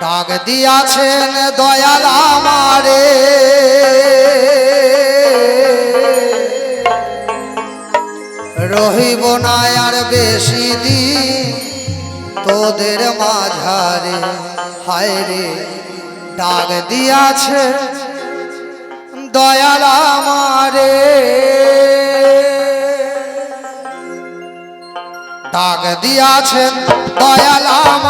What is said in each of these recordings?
ডাক দিয়াছেন দয়াল আমারে। রহিব না আর বেশি দিন তোদের মাঝারে। হায় রে, ডাক দিয়াছে দয়াল আমারে। ডাক দিয়াছেন দয়াল আমারে।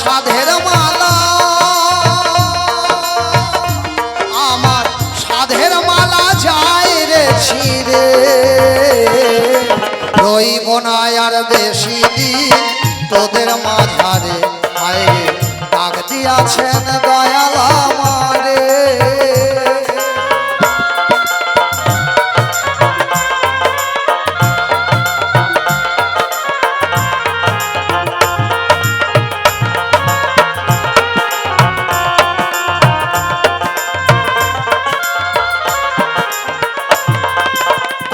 সাধের মালা। আমার সাধের মালা যায় রে ছিঁড়ে। রইব না আর বেশি দিন তোদের মাঝারে হায় ডাক দিয়াছেন দয়াল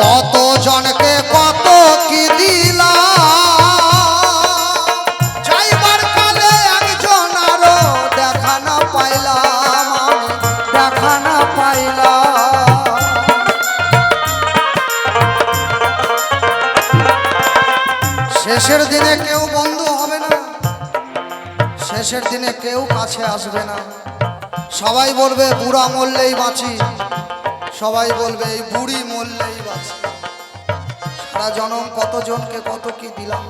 কত কত কি দিলাম? যাইবার কালে শেষের দিনে কেউ বন্ধু হবে না, শেষের দিনে কেউ কাছে আসবে না। সবাই বলবে, বুড়া মরলেই বাঁচি। সবাই বলবে, এই বুড়ি মরলেই বাঁচে। সারা জনম কতজনকে কত কি দিলাম।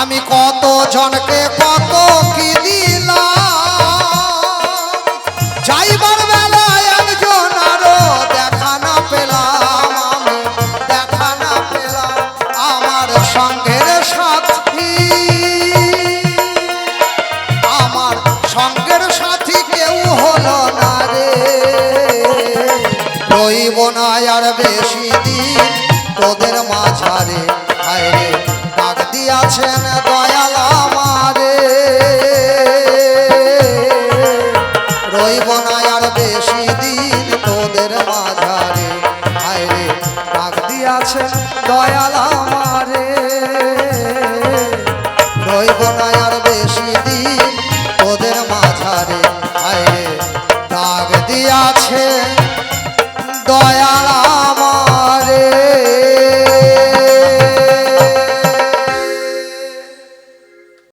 আমি কত জনকে কত রইব আর বেশি দিন তোদের মাঝারে, হায় রে, ডাক দিয়াছেন দয়াল আমারে। রইব না আর বেশি দিন তোদের মাঝারে, হায় রে, ডাক দিয়াছেন দয়াল আমারে।